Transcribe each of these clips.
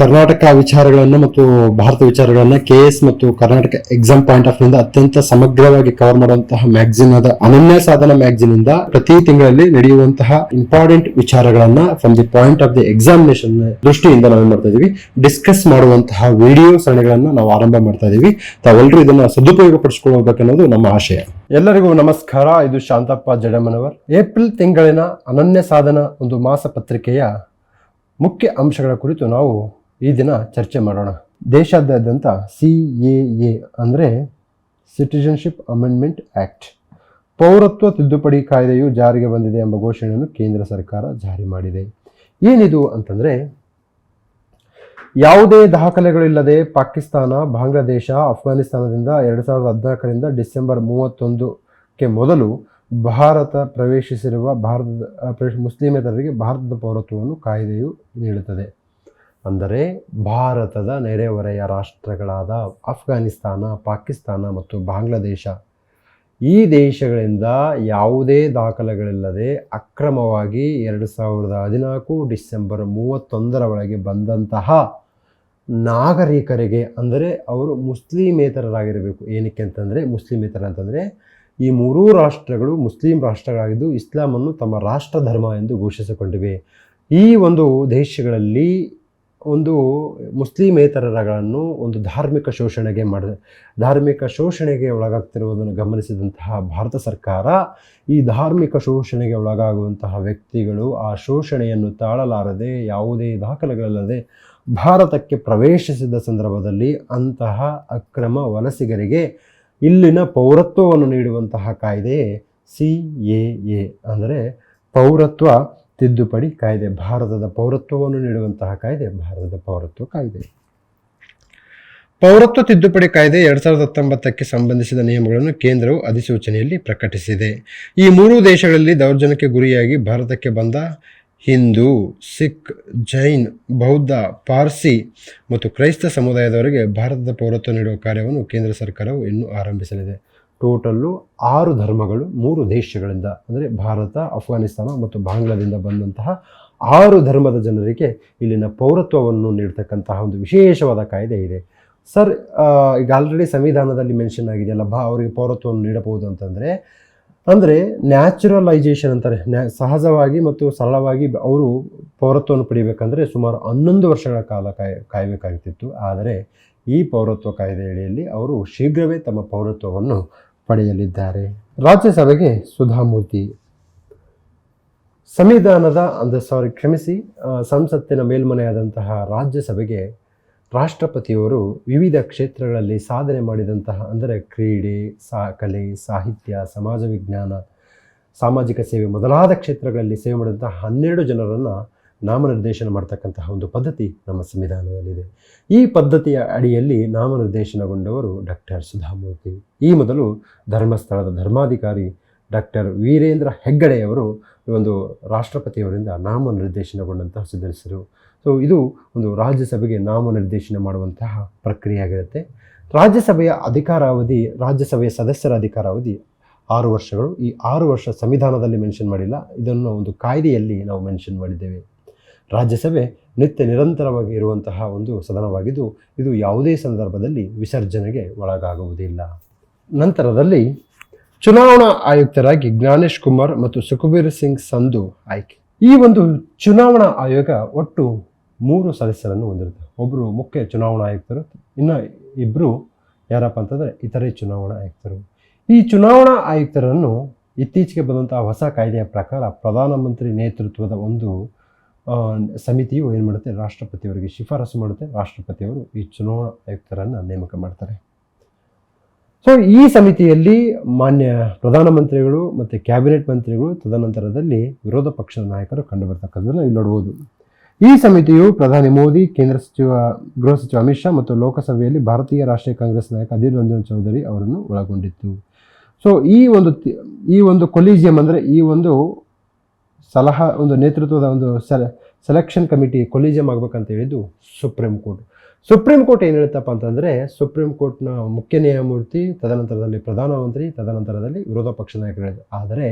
ಕರ್ನಾಟಕ ವಿಚಾರಗಳನ್ನು ಮತ್ತು ಭಾರತ ವಿಚಾರಗಳನ್ನು ಕೆ ಎಸ್ ಮತ್ತು ಕರ್ನಾಟಕ ಎಕ್ಸಾಮ್ ಪಾಯಿಂಟ್ ಆಫ್ನಿಂದ ಅತ್ಯಂತ ಸಮಗ್ರವಾಗಿ ಕವರ್ ಮಾಡುವಂತಹ ಮ್ಯಾಗಝಿನ್ ಆದ ಅನನ್ಯ ಸಾಧನ ಮ್ಯಾಗಝಿನ್ ಇಂದ ಪ್ರತಿ ತಿಂಗಳಲ್ಲಿ ನಡೆಯುವಂತಹ ಇಂಪಾರ್ಟೆಂಟ್ ವಿಚಾರಗಳನ್ನ from the point of the examination ದೃಷ್ಟಿಯಿಂದ ನಾವು ಮಾಡ್ತಾ ಇದೀವಿ ಡಿಸ್ಕಸ್ ಮಾಡುವಂತಹ ವಿಡಿಯೋ ಸರಣಿಗಳನ್ನ ನಾವು ಆರಂಭ ಮಾಡ್ತಾ ಇದೀವಿ. ತಾವೆಲ್ಲರೂ ಇದನ್ನ ಸದುಪಯೋಗ ಪಡಿಸ್ಕೊಳ್ಬೇಕನ್ನೋದು ನಮ್ಮ ಆಶಯ. ಎಲ್ಲರಿಗೂ ನಮಸ್ಕಾರ, ಇದು ಶಾಂತಪ್ಪ ಜಡಮನವರ್ ಏಪ್ರಿಲ್ ತಿಂಗಳಿನ ಅನನ್ಯ ಸಾಧನ ಒಂದು ಮಾಸ ಪತ್ರಿಕೆಯ ಮುಖ್ಯ ಅಂಶಗಳ ಕುರಿತು ನಾವು ಈ ದಿನ ಚರ್ಚೆ ಮಾಡೋಣ. ದೇಶಾದ್ಯಂತ ಸಿ ಎ ಎ ಅಂದರೆ ಸಿಟಿಜನ್ಶಿಪ್ ಅಮೆಂಡ್ಮೆಂಟ್ ಆ್ಯಕ್ಟ್ ಪೌರತ್ವ ತಿದ್ದುಪಡಿ ಕಾಯ್ದೆಯು ಜಾರಿಗೆ ಬಂದಿದೆ ಎಂಬ ಘೋಷಣೆಯನ್ನು ಕೇಂದ್ರ ಸರ್ಕಾರ ಜಾರಿ ಮಾಡಿದೆ. ಏನಿದು ಅಂತಂದರೆ, ಯಾವುದೇ ದಾಖಲೆಗಳಿಲ್ಲದೆ ಪಾಕಿಸ್ತಾನ, ಬಾಂಗ್ಲಾದೇಶ ಅಫ್ಘಾನಿಸ್ತಾನದಿಂದ ಎರಡು ಸಾವಿರದ ಹದಿನಾಲ್ಕರಿಂದ ಡಿಸೆಂಬರ್ ಮೂವತ್ತೊಂದಕ್ಕೆ ಮೊದಲು ಭಾರತ ಪ್ರವೇಶಿಸಿರುವ ಭಾರತದ, ಪ್ರವೇಶ ಮುಸ್ಲಿಮೇತರರಿಗೆ ಭಾರತದ ಪೌರತ್ವವನ್ನು ಕಾಯ್ದೆಯು ನೀಡುತ್ತದೆ. ಅಂದರೆ ಭಾರತದ ನೆರೆಹೊರೆಯ ರಾಷ್ಟ್ರಗಳಾದ ಅಫ್ಘಾನಿಸ್ತಾನ ಪಾಕಿಸ್ತಾನ ಮತ್ತು ಬಾಂಗ್ಲಾದೇಶ. ಈ ದೇಶಗಳಿಂದ ಯಾವುದೇ ದಾಖಲೆಗಳಿಲ್ಲದೆ ಅಕ್ರಮವಾಗಿ ಎರಡು ಸಾವಿರದ ಹದಿನಾಲ್ಕು ಡಿಸೆಂಬರ್ ಮೂವತ್ತೊಂದರ ಒಳಗೆ ಬಂದಂತಹ ನಾಗರಿಕರಿಗೆ, ಅಂದರೆ ಅವರು ಮುಸ್ಲಿಮೇತರರಾಗಿರಬೇಕು. ಏನಕ್ಕೆ ಅಂತಂದರೆ, ಮುಸ್ಲಿಮೇತರ ಅಂತಂದರೆ ಈ ಮೂರೂ ರಾಷ್ಟ್ರಗಳು ಮುಸ್ಲಿಂ ರಾಷ್ಟ್ರಗಳಾಗಿದ್ದು ಇಸ್ಲಾಮನ್ನು ತಮ್ಮ ರಾಷ್ಟ್ರ ಧರ್ಮ ಎಂದು ಘೋಷಿಸಿಕೊಂಡಿವೆ. ಈ ಒಂದು ದೇಶಗಳಲ್ಲಿ ಒಂದು ಮುಸ್ಲಿಮೇತರರಗಳನ್ನು ಒಂದು ಧಾರ್ಮಿಕ ಶೋಷಣೆಗೆ ಮಾಡ, ಧಾರ್ಮಿಕ ಶೋಷಣೆಗೆ ಒಳಗಾಗ್ತಿರುವುದನ್ನು ಗಮನಿಸಿದಂತಹ ಭಾರತ ಸರ್ಕಾರ ಈ ಧಾರ್ಮಿಕ ಶೋಷಣೆಗೆ ಒಳಗಾಗುವಂತಹ ವ್ಯಕ್ತಿಗಳು ಆ ಶೋಷಣೆಯನ್ನು ತಾಳಲಾರದೆ, ಯಾವುದೇ ದಾಖಲೆಗಳಿಲ್ಲದೆ ಭಾರತಕ್ಕೆ ಪ್ರವೇಶಿಸಿದ ಸಂದರ್ಭದಲ್ಲಿ ಅಂತಹ ಅಕ್ರಮ ವಲಸಿಗರಿಗೆ ಇಲ್ಲಿನ ಪೌರತ್ವವನ್ನು ನೀಡುವಂತಹ ಕಾಯ್ದೆ ಸಿ ಎ ಎ, ಅಂದರೆ ಪೌರತ್ವ ತಿದ್ದುಪಡಿ, ಕಾಯ್ದೆ, ಭಾರತದ ಪೌರತ್ವವನ್ನು ನೀಡುವಂತಹ ಕಾಯ್ದೆ, ಭಾರತದ ಪೌರತ್ವ ಕಾಯ್ದೆ. ಪೌರತ್ವ ತಿದ್ದುಪಡಿ ಕಾಯ್ದೆ ಎರಡ್ ಸಾವಿರದ ಹತ್ತೊಂಬತ್ತಕ್ಕೆ ಸಂಬಂಧಿಸಿದ ನಿಯಮಗಳನ್ನು ಕೇಂದ್ರವು ಅಧಿಸೂಚನೆಯಲ್ಲಿ ಪ್ರಕಟಿಸಿದೆ. ಈ ಮೂರು ದೇಶಗಳಲ್ಲಿ ದೌರ್ಜನ್ಯಕ್ಕೆ ಗುರಿಯಾಗಿ ಭಾರತಕ್ಕೆ ಬಂದ ಹಿಂದೂ, ಸಿಖ್, ಜೈನ್, ಬೌದ್ಧ, ಪಾರ್ಸಿ ಮತ್ತು ಕ್ರೈಸ್ತ ಸಮುದಾಯದವರಿಗೆ ಭಾರತದ ಪೌರತ್ವ ನೀಡುವ ಕಾರ್ಯವನ್ನು ಕೇಂದ್ರ ಸರ್ಕಾರವು ಇನ್ನೂ ಆರಂಭಿಸಲಿದೆ. ಟೋಟಲ್ಲು ಆರು ಧರ್ಮಗಳು, ಮೂರು ದೇಶಗಳಿಂದ, ಅಂದರೆ ಭಾರತ, ಅಫ್ಘಾನಿಸ್ತಾನ ಮತ್ತು ಬಾಂಗ್ಲಾದಿಂದ ಬಂದಂತಹ ಆರು ಧರ್ಮದ ಜನರಿಗೆ ಇಲ್ಲಿನ ಪೌರತ್ವವನ್ನು ನೀಡ್ತಕ್ಕಂತಹ ಒಂದು ವಿಶೇಷವಾದ ಕಾಯ್ದೆ ಇದೆ. ಸರ್ ಈಗ ಆಲ್ರೆಡಿ ಸಂವಿಧಾನದಲ್ಲಿ ಮೆನ್ಷನ್ ಆಗಿದೆಯಲ್ಲ ಬಾ, ಅವರಿಗೆ ಪೌರತ್ವವನ್ನು ನೀಡಬಹುದು ಅಂತಂದರೆ, ಅಂದರೆ ನ್ಯಾಚುರಲೈಜೇಷನ್ ಅಂತಾರೆ. ನ್ಯಾ, ಸಹಜವಾಗಿ ಮತ್ತು ಸರಳವಾಗಿ ಅವರು ಪೌರತ್ವವನ್ನು ಪಡಿಬೇಕಂದ್ರೆ ಸುಮಾರು ಹನ್ನೊಂದು ವರ್ಷಗಳ ಕಾಲ ಕಾಯ, ಕಾಯಬೇಕಾಗ್ತಿತ್ತು. ಆದರೆ ಈ ಪೌರತ್ವ ಕಾಯ್ದೆ ಅಡಿಯಲ್ಲಿ ಅವರು ಶೀಘ್ರವೇ ತಮ್ಮ ಪೌರತ್ವವನ್ನು ಪಡೆಯಲಿದ್ದಾರೆ. ರಾಜ್ಯಸಭೆಗೆ ಸುಧಾಮೂರ್ತಿ. ಸಂವಿಧಾನದ ಅಂದರೆ ಸಾರಿ ಕ್ಷಮಿಸಿ ಸಂಸತ್ತಿನ ಮೇಲ್ಮನೆಯಾದಂತಹ ರಾಜ್ಯಸಭೆಗೆ ರಾಷ್ಟ್ರಪತಿಯವರು ವಿವಿಧ ಕ್ಷೇತ್ರಗಳಲ್ಲಿ ಸಾಧನೆ ಮಾಡಿದಂತಹ, ಅಂದರೆ ಕ್ರೀಡೆ, ಸಾ, ಕಲೆ, ಸಾಹಿತ್ಯ, ಸಮಾಜ ವಿಜ್ಞಾನ, ಸಾಮಾಜಿಕ ಸೇವೆ ಮೊದಲಾದ ಕ್ಷೇತ್ರಗಳಲ್ಲಿ ಸೇವೆ ಮಾಡಿದಂತಹ ಹನ್ನೆರಡು ಜನರನ್ನು ನಾಮನಿರ್ದೇಶನ ಮಾಡ್ತಕ್ಕಂತಹ ಒಂದು ಪದ್ಧತಿ ನಮ್ಮ ಸಂವಿಧಾನದಲ್ಲಿದೆ. ಈ ಪದ್ಧತಿಯ ಅಡಿಯಲ್ಲಿ ನಾಮನಿರ್ದೇಶನಗೊಂಡವರು ಡಾಕ್ಟರ್ ಸುಧಾಮೂರ್ತಿ. ಈ ಮೊದಲು ಧರ್ಮಸ್ಥಳದ ಧರ್ಮಾಧಿಕಾರಿ ಡಾಕ್ಟರ್ ವೀರೇಂದ್ರ ಹೆಗ್ಗಡೆಯವರು ಒಂದು ರಾಷ್ಟ್ರಪತಿಯವರಿಂದ ನಾಮನಿರ್ದೇಶನಗೊಂಡಂತಹ ಸದಸ್ಯರು ಸೊ ಇದು ಒಂದು ರಾಜ್ಯಸಭೆಗೆ ನಾಮನಿರ್ದೇಶನ ಮಾಡುವಂತಹ ಪ್ರಕ್ರಿಯೆಯಾಗಿರುತ್ತೆ. ರಾಜ್ಯಸಭೆಯ ಅಧಿಕಾರಾವಧಿ, ರಾಜ್ಯಸಭೆಯ ಸದಸ್ಯರ ಅಧಿಕಾರಾವಧಿ ಆರು ವರ್ಷಗಳು. ಈ ಆರು ವರ್ಷ ಸಂವಿಧಾನದಲ್ಲಿ ಮೆನ್ಷನ್ ಮಾಡಿಲ್ಲ. ಇದನ್ನು ಒಂದು ಕಾಯ್ದೆಯಲ್ಲಿ ನಾವು ಮೆನ್ಷನ್ ಮಾಡಿದ್ದೇವೆ. ರಾಜ್ಯಸಭೆ ನಿತ್ಯ ನಿರಂತರವಾಗಿ ಇರುವಂತಹ ಒಂದು ಸದನವಾಗಿದ್ದು, ಇದು ಯಾವುದೇ ಸಂದರ್ಭದಲ್ಲಿ ವಿಸರ್ಜನೆಗೆ ಒಳಗಾಗುವುದಿಲ್ಲ. ನಂತರದಲ್ಲಿ ಚುನಾವಣಾ ಆಯುಕ್ತರಾಗಿ ಜ್ಞಾನೇಶ್ ಕುಮಾರ್ ಮತ್ತು ಸುಖಬೀರ್ ಸಿಂಗ್ ಸಂಧು ಆಯ್ಕೆ. ಈ ಒಂದು ಚುನಾವಣಾ ಆಯೋಗ ಒಟ್ಟು ಮೂರು ಸದಸ್ಯರನ್ನು ಹೊಂದಿರುತ್ತೆ. ಒಬ್ಬರು ಮುಖ್ಯ ಚುನಾವಣಾ ಆಯುಕ್ತರು, ಇನ್ನು ಇಬ್ಬರು ಯಾರಪ್ಪ ಅಂತಂದರೆ ಇತರೆ ಚುನಾವಣಾ ಆಯುಕ್ತರು. ಈ ಚುನಾವಣಾ ಆಯುಕ್ತರನ್ನು ಇತ್ತೀಚೆಗೆ ಬಂದಂತಹ ಹೊಸ ಕಾಯ್ದೆಯ ಪ್ರಕಾರ ಪ್ರಧಾನಮಂತ್ರಿ ನೇತೃತ್ವದ ಒಂದು ಸಮಿತಿಯು ಏನು ಮಾಡುತ್ತೆ? ರಾಷ್ಟ್ರಪತಿಯವರಿಗೆ ಶಿಫಾರಸು ಮಾಡುತ್ತೆ. ರಾಷ್ಟ್ರಪತಿಯವರು ಈ ಚುನಾವಣಾ ಆಯುಕ್ತರನ್ನು ನೇಮಕ ಮಾಡ್ತಾರೆ. ಸೊ ಈ ಸಮಿತಿಯಲ್ಲಿ ಮಾನ್ಯ ಪ್ರಧಾನಮಂತ್ರಿಗಳು ಮತ್ತು ಕ್ಯಾಬಿನೆಟ್ ಮಂತ್ರಿಗಳು ತದನಂತರದಲ್ಲಿ ವಿರೋಧ ಪಕ್ಷದ ನಾಯಕರು ಕಂಡುಬರ್ತಕ್ಕಂಥದ್ದನ್ನು ಇಲ್ಲಿ ನೋಡ್ಬೋದು. ಈ ಸಮಿತಿಯು ಪ್ರಧಾನಿ ಮೋದಿ, ಕೇಂದ್ರ ಸಚಿವ, ಗೃಹ ಸಚಿವ ಅಮಿತ್ ಶಾ ಮತ್ತು ಲೋಕಸಭೆಯಲ್ಲಿ ಭಾರತೀಯ ರಾಷ್ಟ್ರೀಯ ಕಾಂಗ್ರೆಸ್ ನಾಯಕ ಅಧೀರ್ ರಂಜನ್ ಚೌಧರಿ ಅವರನ್ನು ಒಳಗೊಂಡಿತ್ತು. ಸೊ ಈ ಒಂದು ಈ ಒಂದು ಕೊಲೀಜಿಯಂ ಅಂದರೆ ಈ ಒಂದು ಸಲಹಾ, ಒಂದು ನೇತೃತ್ವದ ಒಂದು ಸೆಲೆ ಸೆಲೆಕ್ಷನ್ ಕಮಿಟಿ ಕೊಲೀಜಿಯಂ ಆಗಬೇಕಂತ ಹೇಳಿದ್ದು ಸುಪ್ರೀಂ ಕೋರ್ಟ್ ಸುಪ್ರೀಂ ಕೋರ್ಟ್ ಏನು ಹೇಳುತ್ತಪ್ಪ ಅಂತಂದರೆ ಸುಪ್ರೀಂ ಕೋರ್ಟ್ನ ಮುಖ್ಯ ನ್ಯಾಯಮೂರ್ತಿ, ತದನಂತರದಲ್ಲಿ ಪ್ರಧಾನಮಂತ್ರಿ ತದನಂತರದಲ್ಲಿ ವಿರೋಧ ಪಕ್ಷ ನಾಯಕರು ಆದರೆ,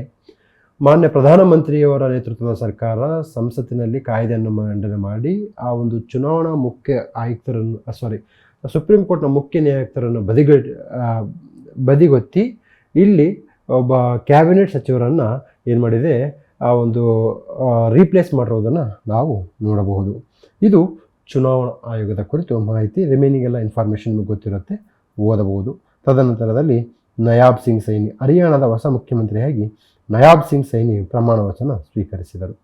ಮಾನ್ಯ ಪ್ರಧಾನಮಂತ್ರಿಯವರ ನೇತೃತ್ವದ ಸರ್ಕಾರ ಸಂಸತ್ತಿನಲ್ಲಿ ಕಾಯ್ದೆಯನ್ನು ಮಂಡನೆ ಮಾಡಿ, ಆ ಒಂದು ಚುನಾವಣಾ ಮುಖ್ಯ ಆಯುಕ್ತರನ್ನು ಸಾರಿ ಸುಪ್ರೀಂ ಕೋರ್ಟ್ನ ಮುಖ್ಯ ನ್ಯಾಯಾಯುಕ್ತರನ್ನು ಬದಿಗ ಬದಿಗೊತ್ತಿ, ಇಲ್ಲಿ ಒಬ್ಬ ಕ್ಯಾಬಿನೆಟ್ ಸಚಿವರನ್ನು ಏನು ಮಾಡಿದೆ ಆ ಒಂದು ರೀಪ್ಲೇಸ್ ಮಾಡಿರೋದನ್ನು ನಾವು ನೋಡಬಹುದು. ಇದು ಚುನಾವಣಾ ಆಯೋಗದ ಕುರಿತು ಮಾಹಿತಿ ರಿಮೈನಿಂಗ್ ಎಲ್ಲ ಇನ್ಫಾರ್ಮೇಷನ್ ಗೊತ್ತಿರುತ್ತೆ, ಓದಬಹುದು. ತದನಂತರದಲ್ಲಿ ನಯಾಬ್ ಸಿಂಗ್ ಸೈನಿ, ಹರಿಯಾಣದ ಹೊಸ ಮುಖ್ಯಮಂತ್ರಿಯಾಗಿ ನಯಾಬ್ ಸಿಂಗ್ ಸೈನಿ ಪ್ರಮಾಣ ವಚನ ಸ್ವೀಕರಿಸಿದರು.